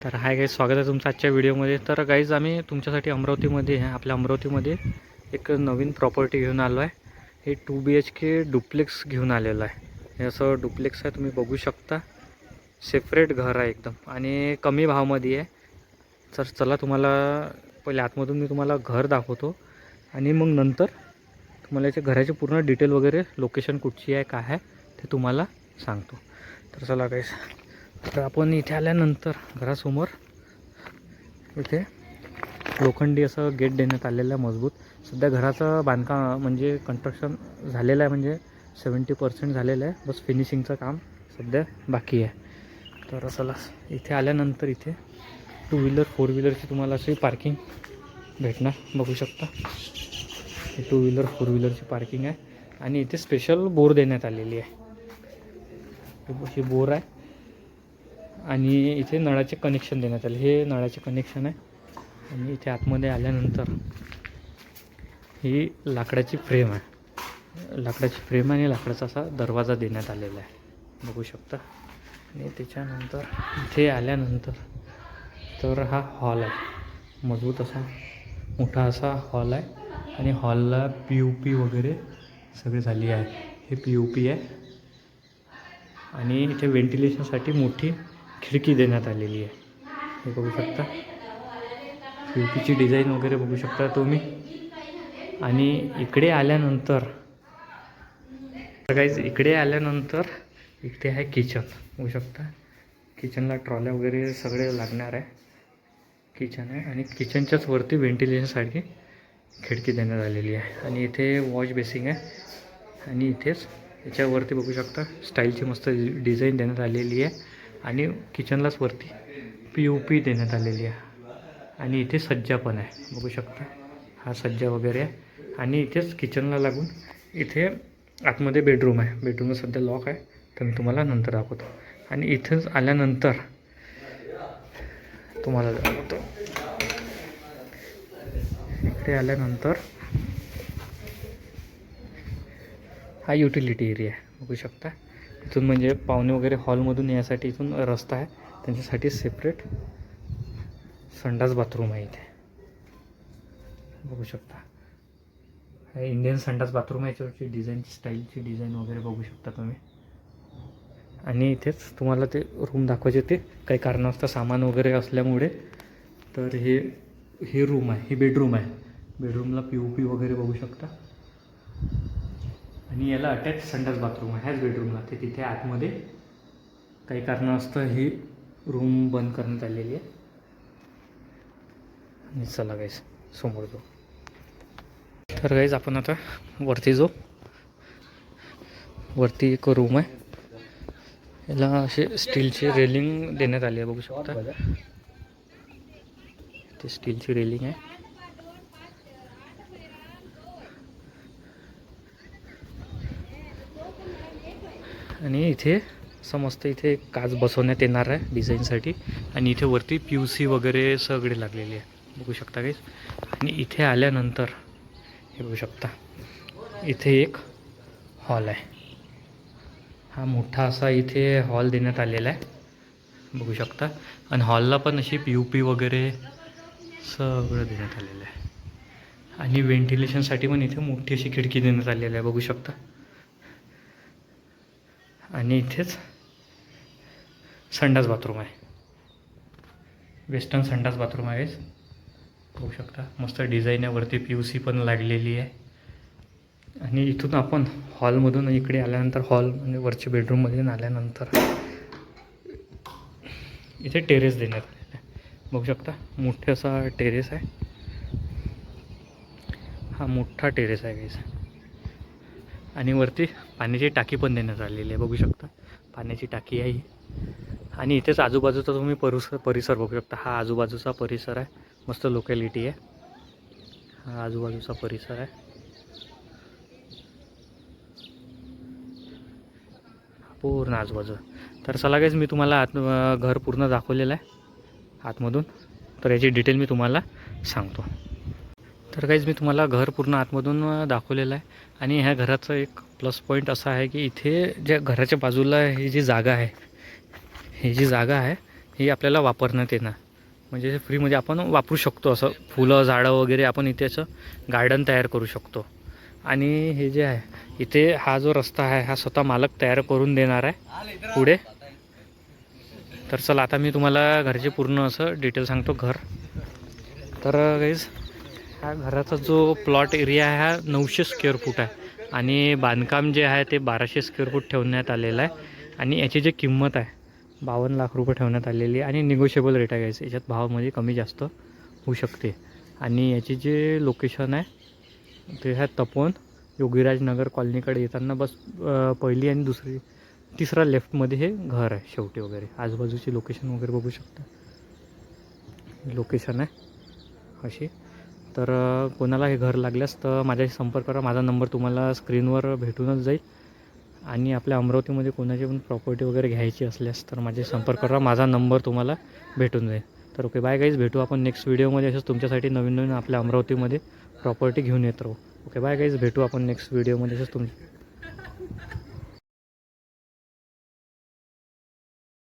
तर hi guys स्वागत आहे तुमचं आजच्या व्हिडिओमध्ये. तर गाईज आम्ही तुमच्यासाठी अमरावतीमध्ये आहे. आपल्या अमरावतीमध्ये एक नवीन प्रॉपर्टी घेऊन आलो आहे. हे two B H K duplex घेऊन आलेलं आहे. हे असं डुप्लेक्स आहे तुम्ही बघू शकता. सेपरेट घर आहे एकदम. आणि कमी भावामध्ये आहे. तर चला तुम्हाला पहिले आतमधून मी तुम्हाला घर दाखवतो. आणि मग नंतर तुम्हाला याच्या घराचे पूर्ण डिटेल वगैरे लोकेशन कुठची आहे काय आहे ते तुम्हाला सांगतो. तर चला गाईज तर आपण इथे आल्यानंतर घरासमोर इथे लोखंडी असं गेट देण्यात आलेलं आहे मजबूत. सध्या घराचं बांधकाम म्हणजे कन्स्ट्रक्शन झालेलं आहे म्हणजे सेवन्टी पर्सेंट झालेलं आहे. बस फिनिशिंगचं काम सध्या बाकी आहे. तर चला इथे आल्यानंतर इथे टू व्हीलर फोर व्हीलरची तुम्हाला अशी पार्किंग भेटणार. बघू शकता. टू व्हीलर फोर व्हीलरची पार्किंग आहे. आणि इथे स्पेशल बोर देण्यात आलेली आहे. ही बोर आहे. आणि इथे नळाचे कनेक्शन देण्यात आले. हे नळाचे कनेक्शन आहे. आणि इथे आतमध्ये आल्यानंतर ही लाकडाची फ्रेम आहे. लाकडाची फ्रेम आणि लाकडाचा असा दरवाजा देण्यात आलेला आहे. बघू शकता. आणि त्याच्यानंतर इथे आल्यानंतर तर हा हॉल आहे. मजबूत असा मोठा असा हॉल आहे. आणि हॉलला पी यू पी वगैरे सगळे झाली आहे. हे पी यू पी आहे. आणि इथे व्हेंटिलेशनसाठी मोठी खिडकी देण्यात आलेली आहे. हे बघू शकता. खिडकीची डिझाईन वगैरे बघू शकता तुम्ही. आणि इकडे आल्यानंतर काहीच इकडे आल्यानंतर इकडे आहे किचन. बघू शकता. किचनला ट्रॉल्या वगैरे सगळे लागणार आहे. किचन आहे आणि किचनच्याच वरती व्हेंटिलेशनसाठी खिडकी देण्यात आलेली आहे. आणि इथे वॉश बेसिंग आहे. आणि इथेच याच्यावरती बघू शकता. स्टाईलची मस्त डिझाईन देण्यात आलेली आहे. आणि किचनलाच वरती पी यू पी देण्यात आलेली आहे. आणि इथे सज्जा पण आहे. बघू शकता. हा सज्जा वगैरे आहे. आणि इथेच किचनला लागून इथे आतमध्ये बेडरूम आहे. बेडरूमला सध्या लॉक आहे. तर मी तुम्हाला नंतर दाखवतो. आणि इथेच आल्यानंतर तुम्हाला दाखवतो. इकडे आल्यानंतर हा युटिलिटी एरिया आहे. बघू शकता. इथून म्हणजे पाहुणे वगैरे हॉलमधून यासाठी इथून रस्ता आहे. त्यांच्यासाठी सेपरेट संडास बाथरूम आहे इथे. बघू शकता. हे इंडियन संडास बाथरूम आहे. याच्यावरची डिझाईनची स्टाईलची डिझाईन वगैरे बघू शकता तुम्ही. आणि इथेच तुम्हाला ते रूम दाखवायचे. ते काही कारणास्तव सामान वगैरे असल्यामुळे तर हे हे रूम आहे. ही बेडरूम आहे. बेडरूमला पी ओ पी वगैरे बघू शकता. आणि याला अटॅच संडास बाथरूम आहे. ह्याच बेडरूमला ते तिथे आतमध्ये काही कारणास्तव ही रूम बंद करण्यात आलेली आहे. आणि चला गाईस समोर जाऊ. तर गाईज आपण आता वरती जाऊ. वरती एक रूम आहे. याला असे स्टीलची रेलिंग देण्यात आली आहे बघू शकता. ते स्टीलची रेलिंग आहे. आणि इथे समस्त इथे काच बसवण्यात येणार आहे डिझाईनसाठी. आणि इथे वरती पी यू सी वगैरे सगळे लागलेले आहे. बघू शकता काहीच आणि इथे आल्यानंतर हे बघू शकता इथे एक हॉल आहे. हा मोठा असा इथे हॉल देण्यात आलेला आहे. बघू शकता. आणि हॉलला पण अशी पी यू पी वगैरे सगळं देण्यात आलेलं आहे. आणि व्हेंटिलेशनसाठी पण इथे मोठी अशी खिडकी देण्यात आलेली आहे. बघू शकता. आणि इथेच संडास बाथरूम आहे. वेस्टर्न संडास बाथरूम आहे. बघू शकता मस्त डिझाईन आहे. वरती पी यू सी पण लागलेली आहे. आणि इथून आपण हॉलमधून इकडे आल्यानंतर हॉल म्हणजे वरच्या बेडरूममध्ये आल्यानंतर इथे टेरेस देण्यात आहे. बघू शकता मोठे असा टेरेस आहे. हा मोठा टेरेस आहे गाईस आणि वरती पाण्याची टाकी पण देण्यात आलेली आहे बघू शकता. पाण्याची टाकी आहे ही. आणि इथेच आजूबाजूचा तुम्ही परिसर परिसर बघू शकता. हा आजूबाजूचा परिसर आहे. मस्त लोकॅलिटी आहे. हा आजूबाजूचा परिसर आहे. पूर्ण आजूबाजू. तर चला मी तुम्हाला आत घर पूर्ण दाखवलेलं आहे. आतमधून. तर याची डिटेल मी तुम्हाला सांगतो. तर काहीच मी तुम्हाला घर पूर्ण आतमधून दाखवलेलं आहे. आणि ह्या घराचं एक प्लस पॉईंट असा आहे की इथे ज्या घराच्या बाजूला ही जी जागा आहे ही जी जागा आहे ही आपल्याला वापरण्यात येणार. म्हणजे फ्रीमध्ये आपण वापरू शकतो असं. फुलं झाडं वगैरे आपण इथे असं गार्डन तयार करू शकतो. आणि हे जे आहे इथे हा जो रस्ता आहे हा स्वतः मालक तयार करून देणार आहे. पुढे? तर चला आता मी तुम्हाला घरचे पूर्ण असं डिटेल सांगतो. घर. तर गाईज ह्या घराचा जो प्लॉट एरिया आहे हा नऊशे स्क्वेअर फूट आहे. आणि बांधकाम जे आहे ते बाराशे स्क्वेअर फूट ठेवण्यात आलेलं आहे. आणि याची जी किंमत आहे बावन्न लाख रुपये ठेवण्यात आलेली आहे. आणि निगोशिएबल रेट आहे घ्यायचं याच्यात भावामध्ये कमी जास्त होऊ शकते. आणि याची जे लोकेशन आहे ते ह्या तपोन योगीराजनगर कॉलनीकडे येताना बस पहिली आणि दुसरी तिसरा लेफ्टमध्ये हे घर आहे शेवटी वगैरे. आजूबाजूची लोकेशन वगैरे बघू शकता. लोकेशन आहे अशी. तर कोणाला हे घर लागल्यास तर माझ्याशी संपर्क करा. माझा नंबर तुम्हाला स्क्रीनवर भेटूनच जाईल. आणि आपल्या अमरावतीमध्ये कोणाची पण प्रॉपर्टी वगैरे घ्यायची असल्यास तर माझ्याशी संपर्क करा. माझा नंबर तुम्हाला भेटून जाईल. तर ओके बाय गाईज भेटू आपण नेक्स्ट व्हिडिओमध्ये असंच तुमच्यासाठी नवीन नवीन आपल्या अमरावतीमध्ये प्रॉपर्टी घेऊन येत राहू. ओके बाय गाईज भेटू आपण नेक्स्ट व्हिडिओमध्ये असंच तुम